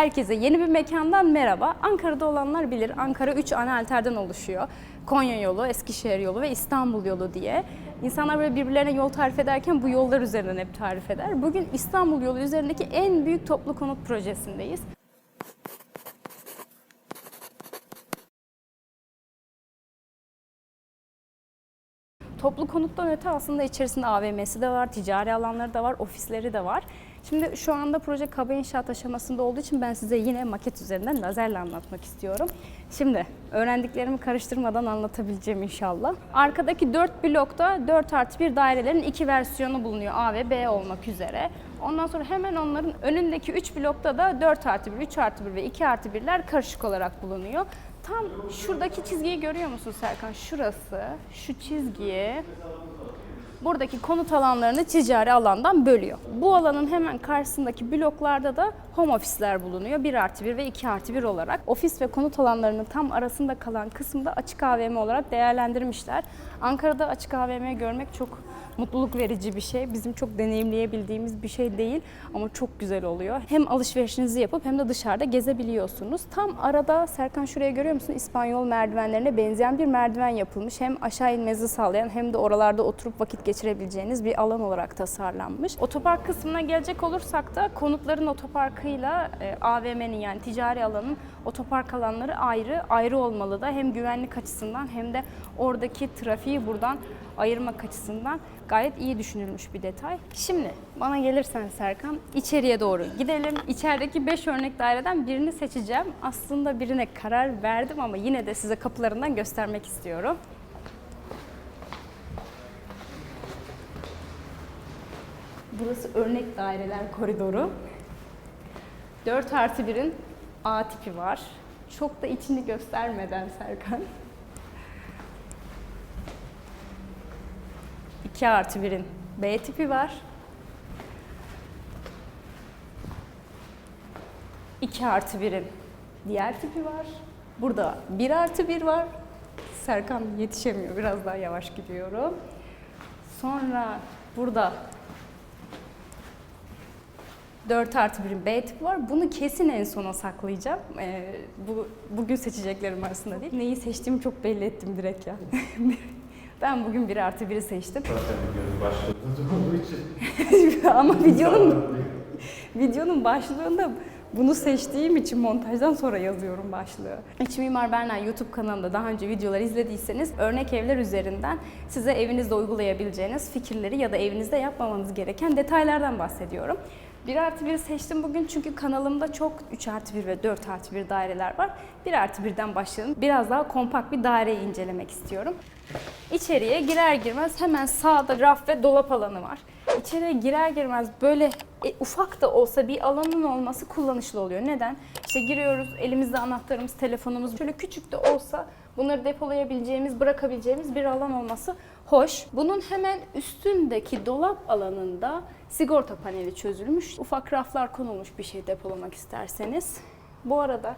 Herkese yeni bir mekandan merhaba. Ankara'da olanlar bilir. Ankara 3 ana alterden oluşuyor. Konya yolu, Eskişehir yolu ve İstanbul yolu diye. İnsanlar böyle birbirlerine yol tarif ederken bu yollar üzerinden hep tarif eder. Bugün İstanbul yolu üzerindeki en büyük toplu konut projesindeyiz. Toplu konuttan öte aslında içerisinde AVM'si de var, ticari alanları da var, ofisleri de var. Şimdi şu anda proje kaba inşaat aşamasında olduğu için ben size yine maket üzerinden lazerle anlatmak istiyorum. Şimdi öğrendiklerimi karıştırmadan anlatabileceğim inşallah. Arkadaki 4 blokta 4 artı 1 dairelerin iki versiyonu bulunuyor A ve B olmak üzere. Ondan sonra hemen onların önündeki 3 blokta da 4 artı 1, 3 artı 1 ve 2 artı 1'ler karışık olarak bulunuyor. Tam şuradaki çizgiyi görüyor musun Serkan? Şurası, şu çizgiyi buradaki konut alanlarını ticari alandan bölüyor. Bu alanın hemen karşısındaki bloklarda da home ofisler bulunuyor. 1 artı 1 ve 2 artı 1 olarak. Ofis ve konut alanlarının tam arasında kalan kısımda açık AVM olarak değerlendirmişler. Ankara'da açık AVM görmek çok mutluluk verici bir şey. Bizim çok deneyimleyebildiğimiz bir şey değil ama çok güzel oluyor. Hem alışverişinizi yapıp hem de dışarıda gezebiliyorsunuz. Tam arada Serkan şuraya görüyor musun? İspanyol merdivenlerine benzeyen bir merdiven yapılmış. Hem aşağı inmenizi sağlayan hem de oralarda oturup vakit geçirebileceğiniz bir alan olarak tasarlanmış. Otopark kısmına gelecek olursak da konutların otoparkıyla e, AVM'nin yani ticari alanın otopark alanları ayrı ayrı olmalı da hem güvenlik açısından hem de oradaki trafiği buradan ayırmak açısından gayet iyi düşünülmüş bir detay. Şimdi bana gelirsen Serkan içeriye doğru gidelim. İçerideki 5 örnek daireden birini seçeceğim. Aslında birine karar verdim ama yine de size kapılarından göstermek istiyorum. Burası örnek daireler koridoru. 4 artı 1'in A tipi var. Çok da içini göstermeden Serkan. 2 artı 1'in B tipi var. 2 artı 1'in diğer tipi var. Burada 1 artı 1 var. Serkan yetişemiyor. Biraz daha yavaş gidiyorum. Sonra burada 4 artı 1'in B tipi var. Bunu kesin en sona saklayacağım. Ee, bu Bugün seçeceklerim arasında değil. Neyi seçtiğimi çok belli ettim direkt ya. ben bugün 1 artı 1'i seçtim. Zaten videonun başladığı olduğu için. Ama videonun videonun başlığında bunu seçtiğim için montajdan sonra yazıyorum başlığı. İç Mimar Berna YouTube kanalında daha önce videolar izlediyseniz örnek evler üzerinden size evinizde uygulayabileceğiniz fikirleri ya da evinizde yapmamanız gereken detaylardan bahsediyorum. 1 artı 1'i seçtim bugün çünkü kanalımda çok 3 artı 1 ve 4 artı 1 daireler var. 1 artı 1'den başlayalım. Biraz daha kompakt bir daireyi incelemek istiyorum. İçeriye girer girmez hemen sağda raf ve dolap alanı var. İçeriye girer girmez böyle e, ufak da olsa bir alanın olması kullanışlı oluyor. Neden? İşte giriyoruz, elimizde anahtarımız, telefonumuz şöyle küçük de olsa bunları depolayabileceğimiz, bırakabileceğimiz bir alan olması hoş. Bunun hemen üstündeki dolap alanında sigorta paneli çözülmüş. Ufak raflar konulmuş bir şey depolamak isterseniz. Bu arada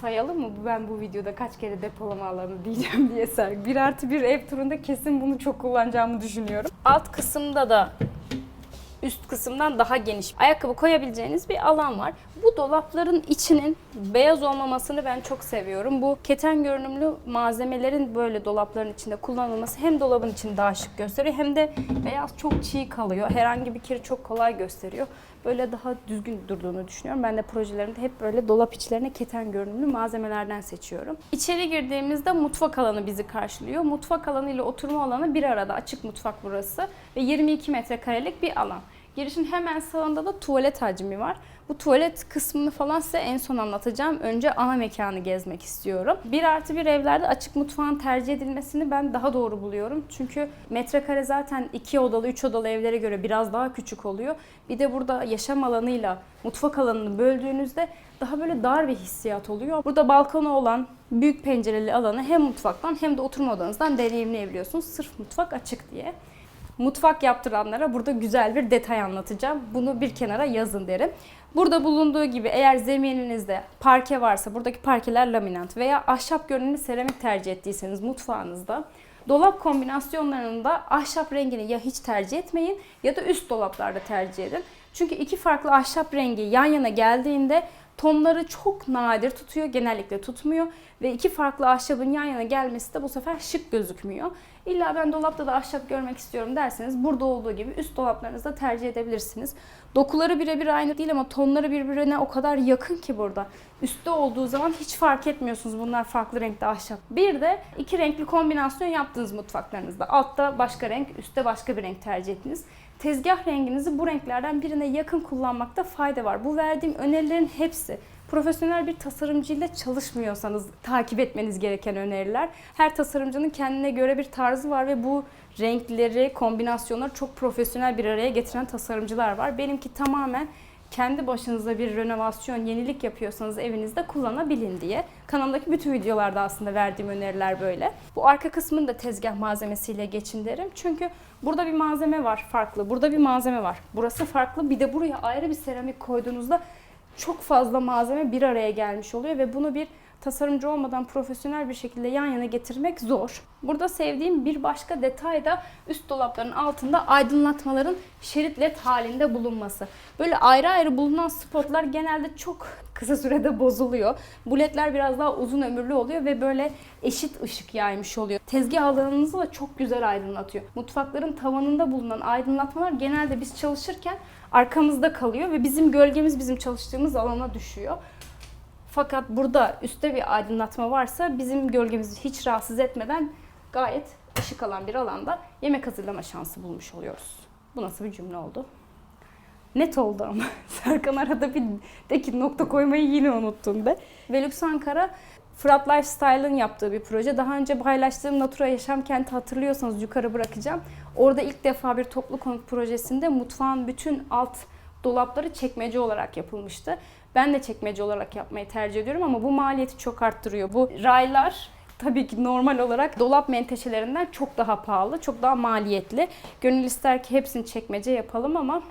sayalım mı ben bu videoda kaç kere depolama alanı diyeceğim diye ser. Bir artı bir ev turunda kesin bunu çok kullanacağımı düşünüyorum. Alt kısımda da üst kısımdan daha geniş ayakkabı koyabileceğiniz bir alan var. Bu dolapların içinin beyaz olmamasını ben çok seviyorum. Bu keten görünümlü malzemelerin böyle dolapların içinde kullanılması hem dolabın içini daha şık gösteriyor hem de beyaz çok çiğ kalıyor. Herhangi bir kiri çok kolay gösteriyor. Böyle daha düzgün durduğunu düşünüyorum. Ben de projelerimde hep böyle dolap içlerine keten görünümlü malzemelerden seçiyorum. İçeri girdiğimizde mutfak alanı bizi karşılıyor. Mutfak alanı ile oturma alanı bir arada. Açık mutfak burası ve 22 metrekarelik bir alan. Girişin hemen sağında da tuvalet hacmi var. Bu tuvalet kısmını falan size en son anlatacağım. Önce ana mekanı gezmek istiyorum. 1 artı 1 evlerde açık mutfağın tercih edilmesini ben daha doğru buluyorum. Çünkü metrekare zaten 2 odalı, 3 odalı evlere göre biraz daha küçük oluyor. Bir de burada yaşam alanıyla mutfak alanını böldüğünüzde daha böyle dar bir hissiyat oluyor. Burada balkonu olan büyük pencereli alanı hem mutfaktan hem de oturma odanızdan deneyimleyebiliyorsunuz. Sırf mutfak açık diye mutfak yaptıranlara burada güzel bir detay anlatacağım. Bunu bir kenara yazın derim. Burada bulunduğu gibi eğer zemininizde parke varsa buradaki parkeler laminant veya ahşap görünümlü seramik tercih ettiyseniz mutfağınızda dolap kombinasyonlarında ahşap rengini ya hiç tercih etmeyin ya da üst dolaplarda tercih edin. Çünkü iki farklı ahşap rengi yan yana geldiğinde Tonları çok nadir tutuyor, genellikle tutmuyor ve iki farklı ahşabın yan yana gelmesi de bu sefer şık gözükmüyor. İlla ben dolapta da ahşap görmek istiyorum derseniz burada olduğu gibi üst dolaplarınızda tercih edebilirsiniz. Dokuları birebir aynı değil ama tonları birbirine o kadar yakın ki burada. Üstte olduğu zaman hiç fark etmiyorsunuz bunlar farklı renkte ahşap. Bir de iki renkli kombinasyon yaptığınız mutfaklarınızda. Altta başka renk, üstte başka bir renk tercih ettiniz. Tezgah renginizi bu renklerden birine yakın kullanmakta fayda var. Bu verdiğim önerilerin hepsi profesyonel bir tasarımcıyla çalışmıyorsanız takip etmeniz gereken öneriler. Her tasarımcının kendine göre bir tarzı var ve bu renkleri, kombinasyonları çok profesyonel bir araya getiren tasarımcılar var. Benimki tamamen kendi başınıza bir renovasyon, yenilik yapıyorsanız evinizde kullanabilin diye. Kanalımdaki bütün videolarda aslında verdiğim öneriler böyle. Bu arka kısmını da tezgah malzemesiyle geçin derim. Çünkü burada bir malzeme var farklı, burada bir malzeme var. Burası farklı. Bir de buraya ayrı bir seramik koyduğunuzda çok fazla malzeme bir araya gelmiş oluyor ve bunu bir tasarımcı olmadan profesyonel bir şekilde yan yana getirmek zor. Burada sevdiğim bir başka detay da üst dolapların altında aydınlatmaların şerit led halinde bulunması. Böyle ayrı ayrı bulunan spotlar genelde çok kısa sürede bozuluyor. Bu ledler biraz daha uzun ömürlü oluyor ve böyle eşit ışık yaymış oluyor. Tezgah alanınızı da çok güzel aydınlatıyor. Mutfakların tavanında bulunan aydınlatmalar genelde biz çalışırken arkamızda kalıyor ve bizim gölgemiz bizim çalıştığımız alana düşüyor. Fakat burada üstte bir aydınlatma varsa bizim gölgemizi hiç rahatsız etmeden gayet ışık alan bir alanda yemek hazırlama şansı bulmuş oluyoruz. Bu nasıl bir cümle oldu? Net oldu ama. Serkan arada bir deki nokta koymayı yine unuttum be. Velux Ankara Fırat Lifestyle'ın yaptığı bir proje. Daha önce paylaştığım Natura Yaşam Kenti hatırlıyorsanız yukarı bırakacağım. Orada ilk defa bir toplu konut projesinde mutfağın bütün alt dolapları çekmece olarak yapılmıştı. Ben de çekmece olarak yapmayı tercih ediyorum ama bu maliyeti çok arttırıyor. Bu raylar tabii ki normal olarak dolap menteşelerinden çok daha pahalı, çok daha maliyetli. Gönül ister ki hepsini çekmece yapalım ama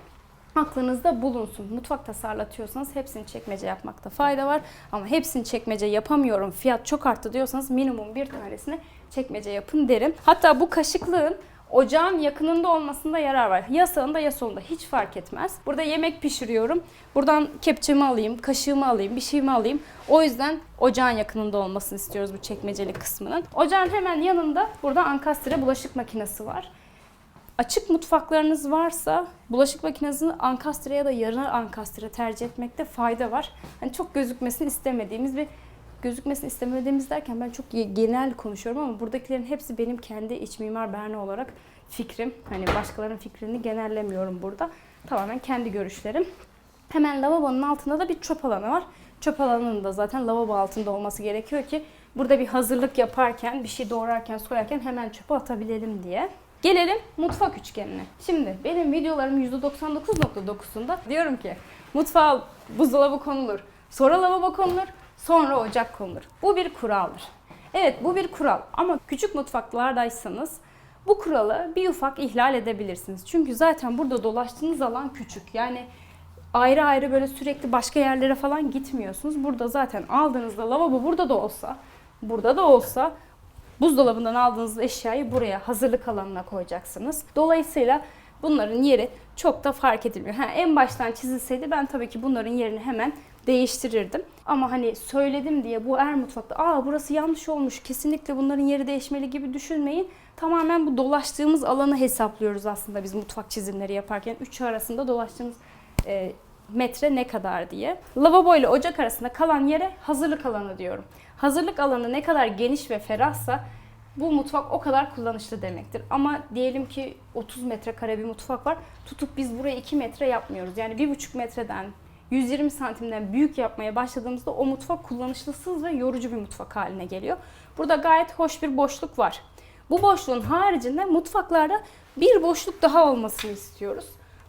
aklınızda bulunsun. Mutfak tasarlatıyorsanız hepsini çekmece yapmakta fayda var. Ama hepsini çekmece yapamıyorum, fiyat çok arttı diyorsanız minimum bir tanesini çekmece yapın derim. Hatta bu kaşıklığın ocağın yakınında olmasında yarar var. Ya sağında ya solunda hiç fark etmez. Burada yemek pişiriyorum. Buradan kepçemi alayım, kaşığımı alayım, bir şeyimi alayım. O yüzden ocağın yakınında olmasını istiyoruz bu çekmeceli kısmının. Ocağın hemen yanında burada ankastre bulaşık makinesi var. Açık mutfaklarınız varsa bulaşık makinesini ankastre ya da yarı ankastre tercih etmekte fayda var. Hani çok gözükmesini istemediğimiz bir gözükmesini istemediğimiz derken ben çok ge- genel konuşuyorum ama buradakilerin hepsi benim kendi iç mimar Berna olarak fikrim. Hani başkalarının fikrini genellemiyorum burada. Tamamen kendi görüşlerim. Hemen lavabonun altında da bir çöp alanı var. Çöp alanının da zaten lavabo altında olması gerekiyor ki burada bir hazırlık yaparken, bir şey doğrarken, soyarken hemen çöpe atabilelim diye. Gelelim mutfak üçgenine. Şimdi benim videolarım %99.9'unda diyorum ki mutfağa buzdolabı konulur, sonra lavabo konulur, sonra ocak konulur. Bu bir kuraldır. Evet bu bir kural ama küçük mutfaklardaysanız bu kuralı bir ufak ihlal edebilirsiniz. Çünkü zaten burada dolaştığınız alan küçük. Yani ayrı ayrı böyle sürekli başka yerlere falan gitmiyorsunuz. Burada zaten aldığınızda lavabo burada da olsa, burada da olsa buzdolabından aldığınız eşyayı buraya hazırlık alanına koyacaksınız. Dolayısıyla bunların yeri çok da fark edilmiyor. Ha, en baştan çizilseydi ben tabii ki bunların yerini hemen değiştirirdim. Ama hani söyledim diye bu er mutfakta aa burası yanlış olmuş kesinlikle bunların yeri değişmeli gibi düşünmeyin. Tamamen bu dolaştığımız alanı hesaplıyoruz aslında biz mutfak çizimleri yaparken. Üçü arasında dolaştığımız e, metre ne kadar diye. Lavabo ile ocak arasında kalan yere hazırlık alanı diyorum. Hazırlık alanı ne kadar geniş ve ferahsa bu mutfak o kadar kullanışlı demektir. Ama diyelim ki 30 metrekare bir mutfak var. Tutup biz buraya 2 metre yapmıyoruz. Yani 1,5 metreden 120 santimden büyük yapmaya başladığımızda o mutfak kullanışlısız ve yorucu bir mutfak haline geliyor. Burada gayet hoş bir boşluk var. Bu boşluğun haricinde mutfaklarda bir boşluk daha olmasını istiyoruz.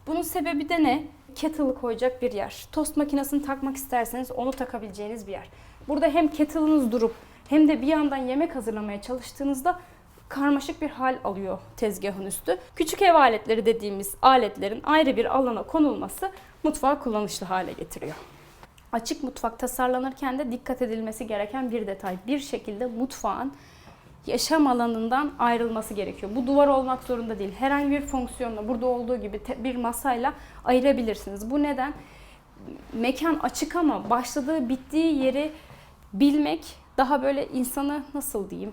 Bunun sebebi de ne? Kettle'ı koyacak bir yer. Tost makinesini takmak isterseniz onu takabileceğiniz bir yer. Burada hem kettle'ınız durup hem de bir yandan yemek hazırlamaya çalıştığınızda karmaşık bir hal alıyor tezgahın üstü. Küçük ev aletleri dediğimiz aletlerin ayrı bir alana konulması mutfağı kullanışlı hale getiriyor. Açık mutfak tasarlanırken de dikkat edilmesi gereken bir detay. Bir şekilde mutfağın yaşam alanından ayrılması gerekiyor. Bu duvar olmak zorunda değil. Herhangi bir fonksiyonla burada olduğu gibi bir masayla ayırabilirsiniz. Bu neden? mekan açık ama başladığı bittiği yeri bilmek daha böyle insanı nasıl diyeyim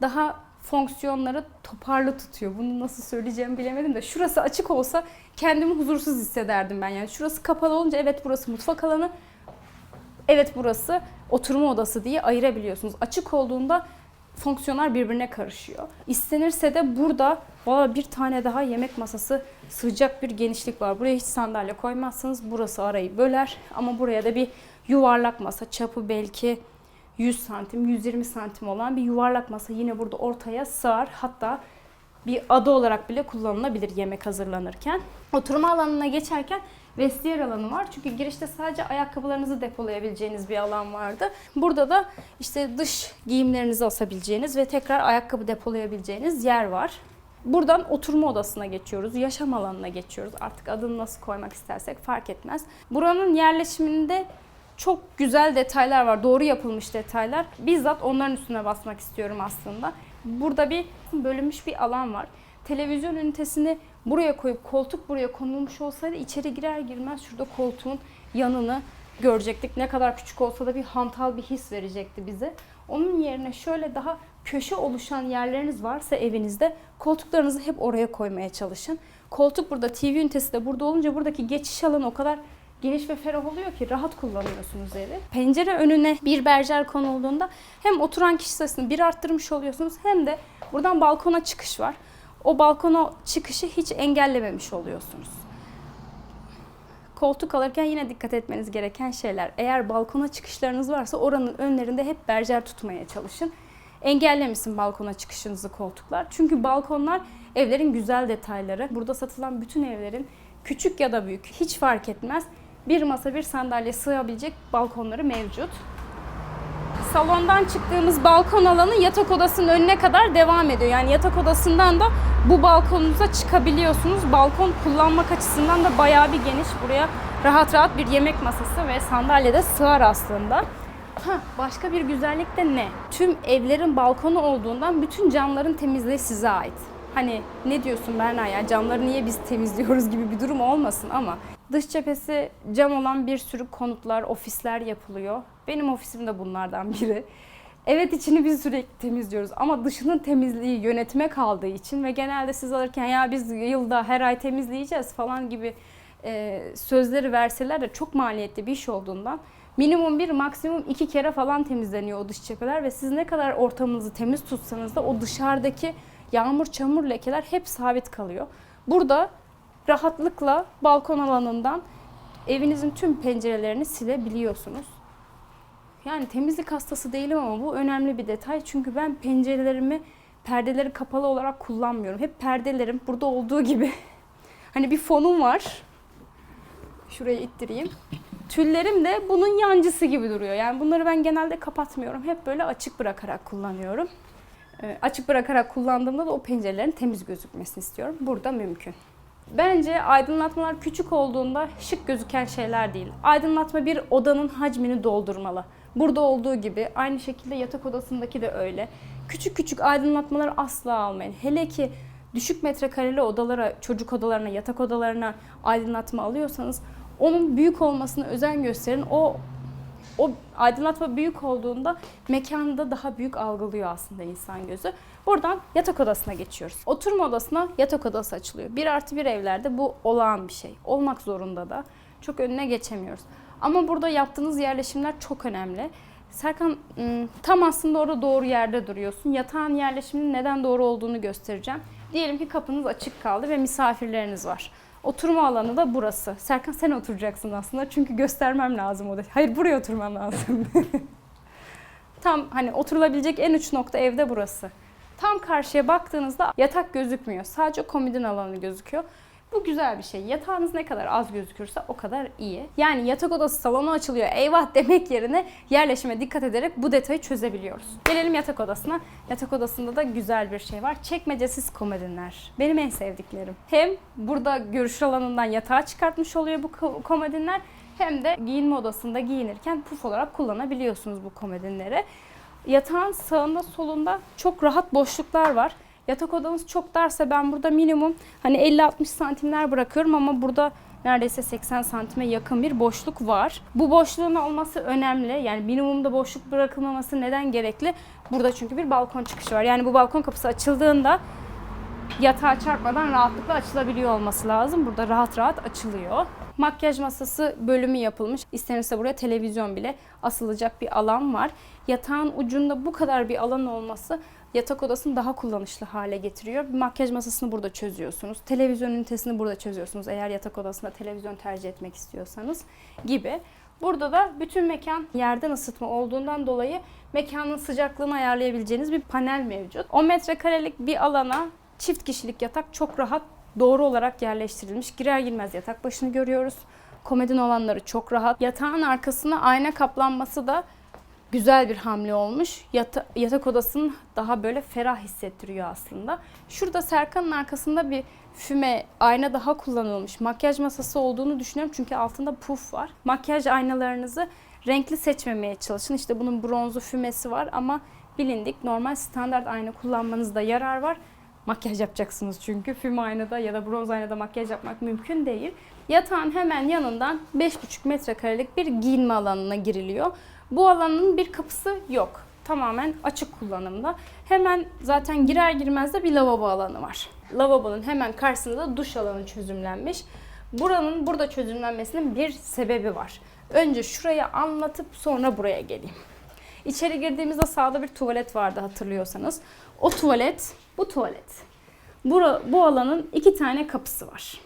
daha fonksiyonları toparlı tutuyor. Bunu nasıl söyleyeceğimi bilemedim de şurası açık olsa kendimi huzursuz hissederdim ben. Yani şurası kapalı olunca evet burası mutfak alanı, evet burası oturma odası diye ayırabiliyorsunuz. Açık olduğunda fonksiyonlar birbirine karışıyor. İstenirse de burada valla bir tane daha yemek masası sığacak bir genişlik var. Buraya hiç sandalye koymazsanız burası arayı böler ama buraya da bir yuvarlak masa çapı belki 100 santim, 120 santim olan bir yuvarlak masa yine burada ortaya sığar. Hatta bir ada olarak bile kullanılabilir yemek hazırlanırken. Oturma alanına geçerken vestiyer alanı var. Çünkü girişte sadece ayakkabılarınızı depolayabileceğiniz bir alan vardı. Burada da işte dış giyimlerinizi asabileceğiniz ve tekrar ayakkabı depolayabileceğiniz yer var. Buradan oturma odasına geçiyoruz, yaşam alanına geçiyoruz. Artık adını nasıl koymak istersek fark etmez. Buranın yerleşiminde çok güzel detaylar var, doğru yapılmış detaylar. Bizzat onların üstüne basmak istiyorum aslında. Burada bir bölünmüş bir alan var. Televizyon ünitesini buraya koyup koltuk buraya konulmuş olsaydı içeri girer girmez şurada koltuğun yanını görecektik. Ne kadar küçük olsa da bir hantal bir his verecekti bize. Onun yerine şöyle daha köşe oluşan yerleriniz varsa evinizde koltuklarınızı hep oraya koymaya çalışın. Koltuk burada, TV ünitesi de burada olunca buradaki geçiş alanı o kadar geniş ve ferah oluyor ki rahat kullanıyorsunuz evi. Pencere önüne bir berjer konulduğunda hem oturan kişi sayısını bir arttırmış oluyorsunuz hem de buradan balkona çıkış var. O balkona çıkışı hiç engellememiş oluyorsunuz. Koltuk alırken yine dikkat etmeniz gereken şeyler. Eğer balkona çıkışlarınız varsa oranın önlerinde hep berjer tutmaya çalışın. Engellemesin balkona çıkışınızı koltuklar. Çünkü balkonlar evlerin güzel detayları. Burada satılan bütün evlerin küçük ya da büyük hiç fark etmez. Bir masa bir sandalye sığabilecek balkonları mevcut. Salondan çıktığımız balkon alanı yatak odasının önüne kadar devam ediyor. Yani yatak odasından da bu balkonunuza çıkabiliyorsunuz. Balkon kullanmak açısından da bayağı bir geniş. Buraya rahat rahat bir yemek masası ve sandalye de sığar aslında. Ha, başka bir güzellik de ne? Tüm evlerin balkonu olduğundan bütün camların temizliği size ait. Hani ne diyorsun Berna ya camları niye biz temizliyoruz gibi bir durum olmasın ama dış cephesi cam olan bir sürü konutlar, ofisler yapılıyor. Benim ofisim de bunlardan biri. Evet içini biz sürekli temizliyoruz ama dışının temizliği yönetime kaldığı için ve genelde siz alırken ya biz yılda her ay temizleyeceğiz falan gibi e, sözleri verseler de çok maliyetli bir iş olduğundan minimum bir maksimum iki kere falan temizleniyor o dış cepheler ve siz ne kadar ortamınızı temiz tutsanız da o dışarıdaki yağmur çamur lekeler hep sabit kalıyor. Burada rahatlıkla balkon alanından evinizin tüm pencerelerini silebiliyorsunuz. Yani temizlik hastası değilim ama bu önemli bir detay. Çünkü ben pencerelerimi perdeleri kapalı olarak kullanmıyorum. Hep perdelerim burada olduğu gibi. Hani bir fonum var. Şuraya ittireyim. Tüllerim de bunun yancısı gibi duruyor. Yani bunları ben genelde kapatmıyorum. Hep böyle açık bırakarak kullanıyorum. Ee, açık bırakarak kullandığımda da o pencerelerin temiz gözükmesini istiyorum. Burada mümkün. Bence aydınlatmalar küçük olduğunda şık gözüken şeyler değil. Aydınlatma bir odanın hacmini doldurmalı. Burada olduğu gibi aynı şekilde yatak odasındaki de öyle. Küçük küçük aydınlatmaları asla almayın. Hele ki düşük metrekareli odalara, çocuk odalarına, yatak odalarına aydınlatma alıyorsanız onun büyük olmasına özen gösterin. O o aydınlatma büyük olduğunda mekanı da daha büyük algılıyor aslında insan gözü. Buradan yatak odasına geçiyoruz. Oturma odasına yatak odası açılıyor. Bir artı bir evlerde bu olağan bir şey. Olmak zorunda da. Çok önüne geçemiyoruz. Ama burada yaptığınız yerleşimler çok önemli. Serkan tam aslında orada doğru yerde duruyorsun. Yatağın yerleşiminin neden doğru olduğunu göstereceğim. Diyelim ki kapınız açık kaldı ve misafirleriniz var. Oturma alanı da burası. Serkan sen oturacaksın aslında çünkü göstermem lazım o da. Hayır buraya oturmam lazım. Tam hani oturulabilecek en uç nokta evde burası. Tam karşıya baktığınızda yatak gözükmüyor. Sadece komodin alanı gözüküyor. Bu güzel bir şey. Yatağınız ne kadar az gözükürse o kadar iyi. Yani yatak odası salonu açılıyor eyvah demek yerine yerleşime dikkat ederek bu detayı çözebiliyoruz. Gelelim yatak odasına. Yatak odasında da güzel bir şey var. Çekmecesiz komodinler. Benim en sevdiklerim. Hem burada görüş alanından yatağa çıkartmış oluyor bu ko- komodinler hem de giyinme odasında giyinirken puf olarak kullanabiliyorsunuz bu komodinleri. Yatağın sağında solunda çok rahat boşluklar var. Yatak odanız çok darsa ben burada minimum hani 50-60 santimler bırakıyorum ama burada neredeyse 80 santime yakın bir boşluk var. Bu boşluğun olması önemli. Yani minimumda boşluk bırakılmaması neden gerekli? Burada çünkü bir balkon çıkışı var. Yani bu balkon kapısı açıldığında yatağa çarpmadan rahatlıkla açılabiliyor olması lazım. Burada rahat rahat açılıyor. Makyaj masası bölümü yapılmış. İstenirse buraya televizyon bile asılacak bir alan var. Yatağın ucunda bu kadar bir alan olması yatak odasını daha kullanışlı hale getiriyor. Makyaj masasını burada çözüyorsunuz. Televizyon ünitesini burada çözüyorsunuz. Eğer yatak odasında televizyon tercih etmek istiyorsanız gibi. Burada da bütün mekan yerden ısıtma olduğundan dolayı mekanın sıcaklığını ayarlayabileceğiniz bir panel mevcut. 10 metrekarelik bir alana çift kişilik yatak çok rahat doğru olarak yerleştirilmiş. Girer girmez yatak başını görüyoruz. Komodin olanları çok rahat. Yatağın arkasına ayna kaplanması da güzel bir hamle olmuş. Yata- yatak odasını daha böyle ferah hissettiriyor aslında. Şurada Serkan'ın arkasında bir füme ayna daha kullanılmış. Makyaj masası olduğunu düşünüyorum çünkü altında puf var. Makyaj aynalarınızı renkli seçmemeye çalışın. İşte bunun bronzu fümesi var ama bilindik normal standart ayna kullanmanızda yarar var. Makyaj yapacaksınız çünkü füme aynada ya da bronz aynada makyaj yapmak mümkün değil. Yatağın hemen yanından 5,5 metrekarelik bir giyinme alanına giriliyor. Bu alanın bir kapısı yok. Tamamen açık kullanımda. Hemen zaten girer girmez de bir lavabo alanı var. Lavabonun hemen karşısında da duş alanı çözümlenmiş. Buranın burada çözümlenmesinin bir sebebi var. Önce şurayı anlatıp sonra buraya geleyim. İçeri girdiğimizde sağda bir tuvalet vardı hatırlıyorsanız. O tuvalet, bu tuvalet. Bura, bu alanın iki tane kapısı var.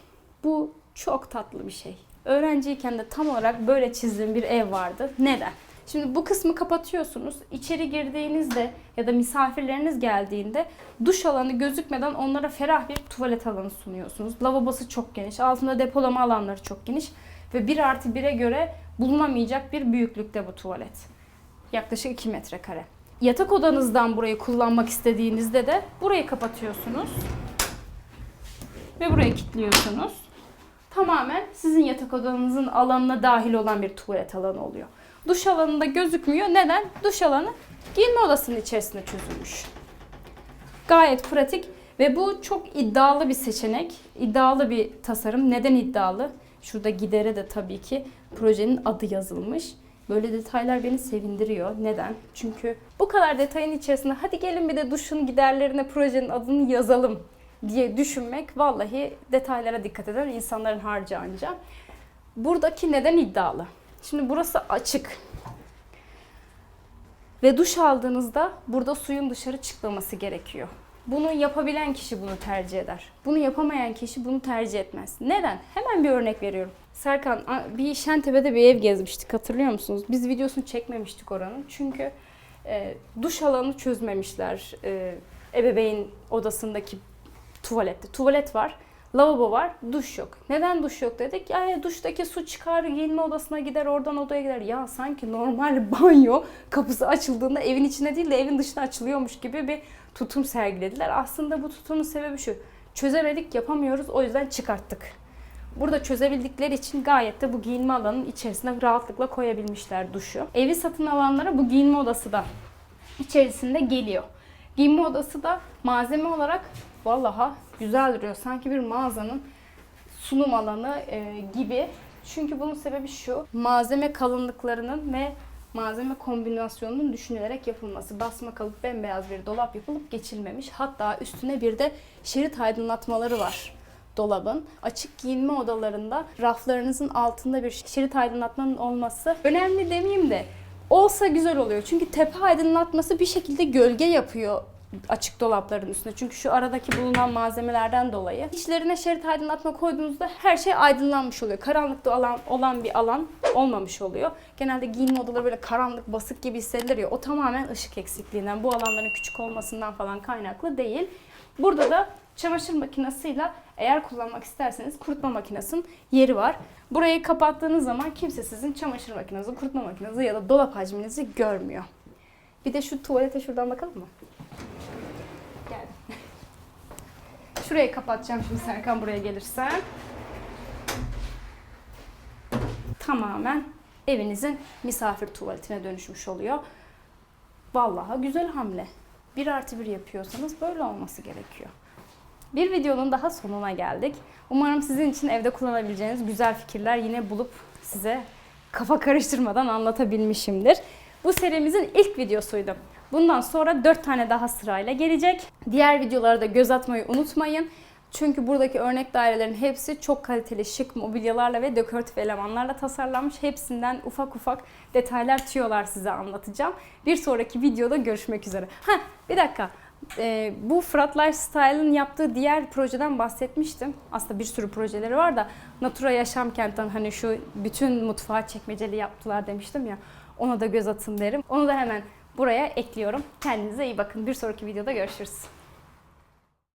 Bu çok tatlı bir şey. Öğrenciyken de tam olarak böyle çizdiğim bir ev vardı. Neden? Şimdi bu kısmı kapatıyorsunuz. İçeri girdiğinizde ya da misafirleriniz geldiğinde duş alanı gözükmeden onlara ferah bir tuvalet alanı sunuyorsunuz. Lavabosu çok geniş. Altında depolama alanları çok geniş. Ve 1 artı 1'e göre bulunamayacak bir büyüklükte bu tuvalet. Yaklaşık 2 metrekare. Yatak odanızdan burayı kullanmak istediğinizde de burayı kapatıyorsunuz. Ve burayı kilitliyorsunuz. Tamamen sizin yatak odanızın alanına dahil olan bir tuvalet alanı oluyor. Duş alanında gözükmüyor. Neden? Duş alanı giyinme odasının içerisinde çözülmüş. Gayet pratik ve bu çok iddialı bir seçenek. iddialı bir tasarım. Neden iddialı? Şurada gidere de tabii ki projenin adı yazılmış. Böyle detaylar beni sevindiriyor. Neden? Çünkü bu kadar detayın içerisinde hadi gelin bir de duşun giderlerine projenin adını yazalım diye düşünmek vallahi detaylara dikkat eden insanların harcı anca. Buradaki neden iddialı? Şimdi burası açık. Ve duş aldığınızda burada suyun dışarı çıkmaması gerekiyor. Bunu yapabilen kişi bunu tercih eder. Bunu yapamayan kişi bunu tercih etmez. Neden? Hemen bir örnek veriyorum. Serkan bir Şentepe'de bir ev gezmiştik hatırlıyor musunuz? Biz videosunu çekmemiştik oranın. Çünkü e, duş alanı çözmemişler. E, ebeveyn odasındaki tuvalette. Tuvalet var, lavabo var, duş yok. Neden duş yok dedik? Yani duştaki su çıkar, giyinme odasına gider, oradan odaya gider. Ya sanki normal banyo kapısı açıldığında evin içine değil de evin dışına açılıyormuş gibi bir tutum sergilediler. Aslında bu tutumun sebebi şu. Çözemedik, yapamıyoruz. O yüzden çıkarttık. Burada çözebildikleri için gayet de bu giyinme alanının içerisine rahatlıkla koyabilmişler duşu. Evi satın alanlara bu giyinme odası da içerisinde geliyor. Giyinme odası da malzeme olarak vallaha güzel duruyor. Sanki bir mağazanın sunum alanı e, gibi. Çünkü bunun sebebi şu. Malzeme kalınlıklarının ve malzeme kombinasyonunun düşünülerek yapılması. Basma kalıp bembeyaz bir dolap yapılıp geçilmemiş. Hatta üstüne bir de şerit aydınlatmaları var dolabın. Açık giyinme odalarında raflarınızın altında bir şerit aydınlatmanın olması önemli demeyeyim de olsa güzel oluyor. Çünkü tepe aydınlatması bir şekilde gölge yapıyor açık dolapların üstüne. Çünkü şu aradaki bulunan malzemelerden dolayı. İçlerine şerit aydınlatma koyduğunuzda her şey aydınlanmış oluyor. Karanlıkta olan, olan bir alan olmamış oluyor. Genelde giyinme odaları böyle karanlık, basık gibi hissedilir ya. O tamamen ışık eksikliğinden, bu alanların küçük olmasından falan kaynaklı değil. Burada da çamaşır makinesiyle eğer kullanmak isterseniz kurutma makinesinin yeri var. Burayı kapattığınız zaman kimse sizin çamaşır makinenizi, kurutma makinenizi ya da dolap hacminizi görmüyor. Bir de şu tuvalete şuradan bakalım mı? Geldim. Şurayı kapatacağım şimdi Serkan buraya gelirse. Tamamen evinizin misafir tuvaletine dönüşmüş oluyor. Vallahi güzel hamle. Bir artı bir yapıyorsanız böyle olması gerekiyor. Bir videonun daha sonuna geldik. Umarım sizin için evde kullanabileceğiniz güzel fikirler yine bulup size kafa karıştırmadan anlatabilmişimdir. Bu serimizin ilk videosuydu. Bundan sonra 4 tane daha sırayla gelecek. Diğer videolara da göz atmayı unutmayın. Çünkü buradaki örnek dairelerin hepsi çok kaliteli şık mobilyalarla ve dekoratif elemanlarla tasarlanmış. Hepsinden ufak ufak detaylar, tüyolar size anlatacağım. Bir sonraki videoda görüşmek üzere. Ha bir dakika. Ee, bu Fırat Lifestyle'ın yaptığı diğer projeden bahsetmiştim. Aslında bir sürü projeleri var da Natura Yaşam Kent'ten hani şu bütün mutfağı çekmeceli yaptılar demiştim ya. Ona da göz atın derim. Onu da hemen buraya ekliyorum. Kendinize iyi bakın. Bir sonraki videoda görüşürüz.